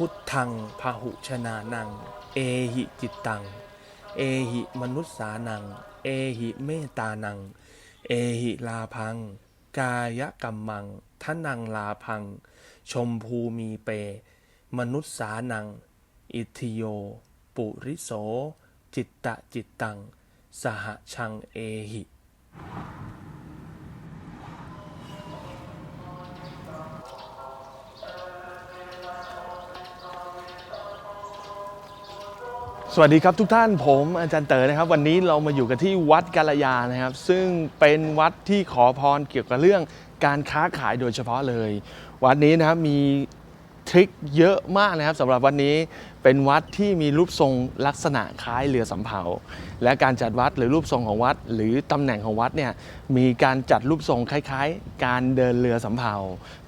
พุทธังพาหุชนานัง เอหิจิตตัง เอหิมนุษสานัง เอหิเมตานัง เอหิลาพัง กายกัมมังทนังลาพัง ชมภูมีเป มนุษสานัง อิทิโย ปุริโส จิตตะจิตตัง สหชังเอหิ สวัสดีครับทุกท่านผมอาจารย์เต๋อนะครับ วันนี้เรามาอยู่กันที่วัดกาลยานะครับ ซึ่งเป็นวัดที่ขอพรเกี่ยวกับเรื่องการค้าขายโดยเฉพาะเลย วัดนี้นะครับมีทริคเยอะมากนะครับสำหรับวันนี้ เป็นวัดที่มีรูปทรงลักษณะคล้ายเรือสำเภา และการจัดวัดหรือรูปทรงของวัด หรือตำแหน่งของวัดเนี่ยมีการจัดรูปทรงคล้ายๆ การเดินเรือสำเภา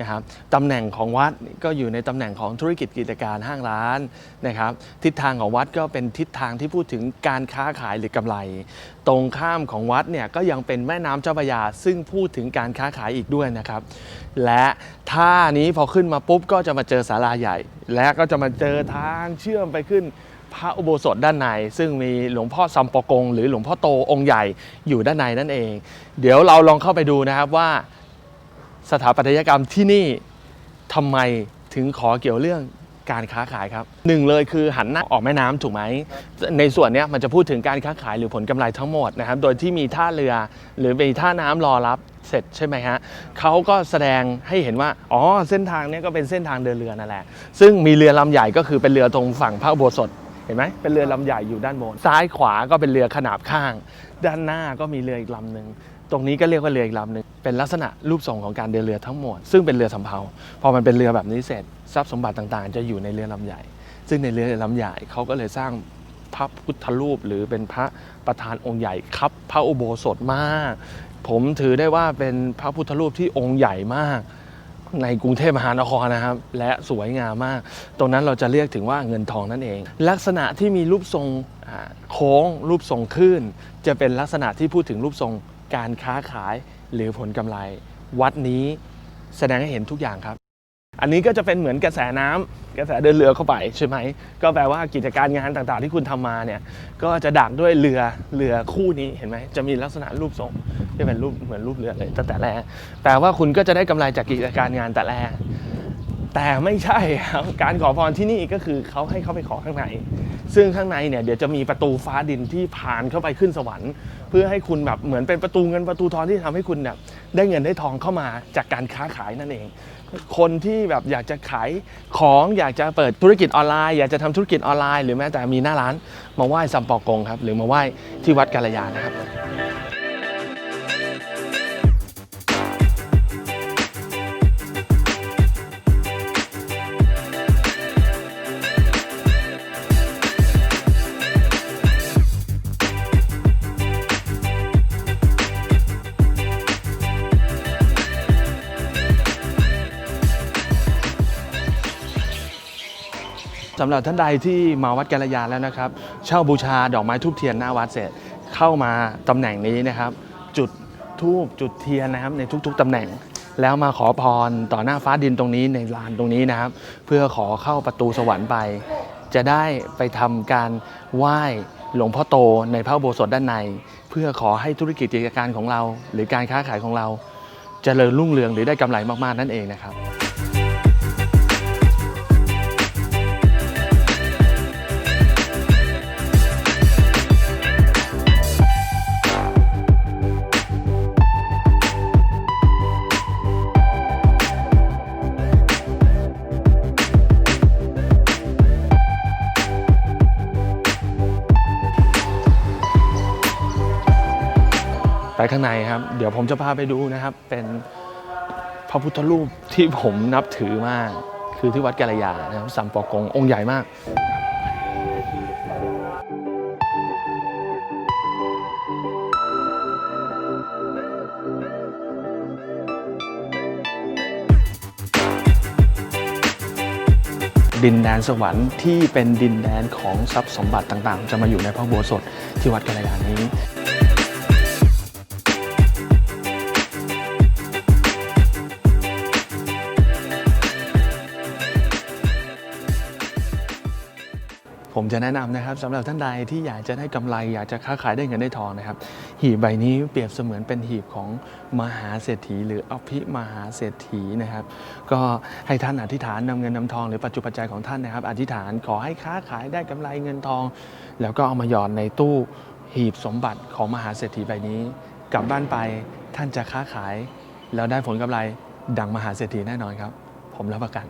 นะครับตำแหน่งของวัดก็อยู่ในตำแหน่งของธุรกิจกิจการห้างร้านนะครับทิศทางของวัดก็เป็นทิศทางที่พูดถึงการค้าขายหรือกำไร ตรงข้ามของวัดเนี่ยก็ยังเป็นแม่น้ำเจ้าพระยา ซึ่งพูดถึงการค้าขายอีกด้วยนะครับ และท่านี้พอขึ้นมาปุ๊บก็จะมาเจอศาลาใหญ่ และก็จะมาเจอทางเชื่อมไปขึ้นพระอุโบสถด้านใน ซึ่งมีหลวงพ่อซัมปอกง หรือหลวงพ่อโตองค์ใหญ่อยู่ด้านในนั่นเอง เดี๋ยวเราลองเข้าไปดูนะครับว่าสถาปัตยกรรมที่นี่ทำไมถึงขอเกี่ยวเรื่องการค้าขายครับหนึ่งเลยคือหันหน้าออกแม่น้ำถูกไหม ในส่วนนี้มันจะพูดถึงการค้าขายหรือผลกำไรทั้งหมดนะครับ โดยที่มีท่าเรือหรือมีท่าน้ำรอรับ เสร็จใช่ไหมฮะเขาก็แสดงให้เห็นว่า อ๋อ เส้นทางนี้ก็เป็นเส้นทางเดินเรือนั่นแหละ ซึ่งมีเรือลำใหญ่ก็คือเป็นเรือตรงฝั่งพระอุโบสถเห็นไหมเป็นเรือลำใหญ่อยู่ด้านบน ซ้ายขวาก็เป็นเรือขนาบข้าง ด้านหน้าก็มีเรืออีกลำหนึ่งตรงนี้ก็เรียกว่าเรืออีกลำหนึ่งเป็นลักษณะรูปทรงของการเดินเรือทั้งหมด ซึ่งเป็นเรือสำเภา พอมันเป็นเรือแบบนี้เสร็จทรัพย์สมบัติต่างๆ จะอยู่ในเรือลำใหญ่ ซึ่งในเรือลำใหญ่เขาก็เลยสร้างพระพุทธรูปหรือเป็นพระประธานองค์ใหญ่ครับ พระอุโบสถมาก ผมถือได้ว่าเป็นพระพุทธรูปที่องค์ใหญ่มาก ในกรุงเทพมหานครนะครับ และสวยงามมาก ตรงนั้นเราจะเรียกถึงว่าเงินทองนั่นเอง ลักษณะที่มีรูปทรงโค้งรูปทรงคลื่น จะเป็นลักษณะที่พูดถึงรูปทรงการค้าขายหรือผลกำไร วัดนี้แสดงให้เห็นทุกอย่างครับ อันนี้ก็จะเป็นเหมือนกระแสน้ำกระแสเดินเรือเข้าไปใช่ไหมก็แปลว่ากิจการงานต่างๆ ที่คุณทำมาเนี่ยก็จะดักด้วยเรือเรือคู่นี้เห็นไหมจะมีลักษณะรูปทรงที่เป็นรูปเหมือนรูปเรือเลยตั้งแต่แรกแปลว่าคุณก็จะได้กำไรจากกิจการงานแต่แรกแต่ไม่ใช่ครับการขอพรที่นี่ก็คือเขาให้เข้าไปขอข้างใน ซึ่งข้างในเนี่ยเดี๋ยวจะมีประตูฟ้าดินที่ผ่านเข้าไปขึ้นสวรรค์ เพื่อให้คุณแบบเหมือนเป็นประตูเงินประตูทองที่ทำให้คุณเนี่ยได้เงินได้ทองเข้ามาจากการค้าขายนั่นเอง คนที่แบบอยากจะขายของอยากจะเปิดธุรกิจออนไลน์ อยากจะทำธุรกิจออนไลน์หรือแม้แต่มีหน้าร้านมาไหว้ซัมปอกงครับหรือมาไหว้ที่วัดกาลยานะครับ สำหรับท่านใดที่มาวัดกาลยาแล้วนะครับ เช่าบูชาดอกไม้ทูบเทียนหน้าวัดเสร็จเข้ามาตำแหน่งนี้นะครับ จุดทูบจุดเทียนนะครับในทุกๆตำแหน่ง แล้วมาขอพรต่อหน้าฟ้าดินตรงนี้ในลานตรงนี้นะครับ เพื่อขอเข้าประตูสวรรค์ไป จะได้ไปทำการไหว้หลวงพ่อโตในพระโบสถด้านใน เพื่อขอให้ธุรกิจกิจการของเรา หรือการค้าขายของเราจเจริญรุ่งเรืองหรือได้กำไรมากๆนั่นเองนะครับ ไปข้างในครับ เดี๋ยวผมจะพาไปดูนะครับ เป็นพระพุทธรูปที่ผมนับถือมาก คือที่วัดกาลยานะครับสัมปอกงองค์ใหญ่มากดินแดนสวรรค์ที่เป็นดินแดนของทรัพย์สมบัติต่างๆ จะมาอยู่ในพระโบสถที่วัดกาลยานี้ ผมจะแนะนำนะครับสำหรับท่านใดที่อยากจะได้กำไร อยากจะค้าขายได้เงินได้ทองนะครับ หีบใบนี้เปรียบเสมือนเป็นหีบของมหาเศรษฐี หรืออภิมหาเศรษฐีนะครับ ก็ให้ท่านอธิษฐานนำเงินนำทองหรือปัจจุปัจจัยของท่านนะครับ อธิษฐานขอให้ค้าขายได้กำไรเงินทอง แล้วก็เอามาหย่อนในตู้หีบสมบัติของมหาเศรษฐีใบนี้ กลับบ้านไปท่านจะค้าขาย แล้วได้ผลกำไรดังมหาเศรษฐีแน่นอนครับ ผมรับประกัน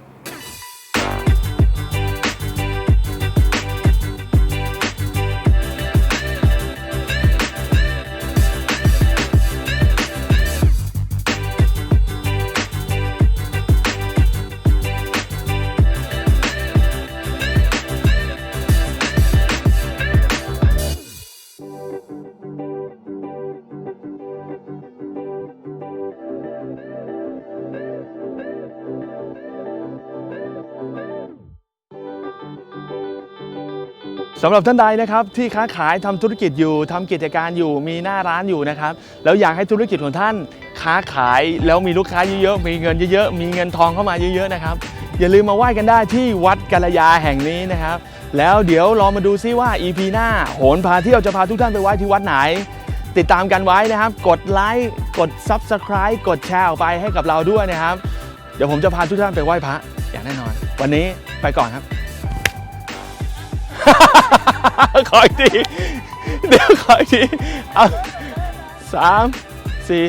สำหรับท่านใดนะครับที่ค้าขายทำธุรกิจอยู่ทำกิจการอยู่มีหน้าร้านอยู่นะครับแล้วอยากให้ธุรกิจของท่านค้าขายแล้วมีลูกค้าเยอะๆมีเงินเยอะๆมีเงินทองเข้ามาเยอะๆนะครับอย่าลืมมาไหว้กันได้ที่วัดกาลยาแห่งนี้นะครับ แล้วเดี๋ยวลองมาดูซิว่า EP หน้าโหนพาเที่ยวจะพาทุกท่านไปไหว้ที่วัดไหน ติดตามกันไว้นะครับ กดไลค์กด Subscribe กดแชร์ออกไปให้กับเราด้วยนะครับ เดี๋ยวผมจะพาทุกท่านไปไหว้พระอย่างแน่นอน วันนี้ไปก่อนครับ ขออีกที เดี๋ยวขออีกที เอาสามสี่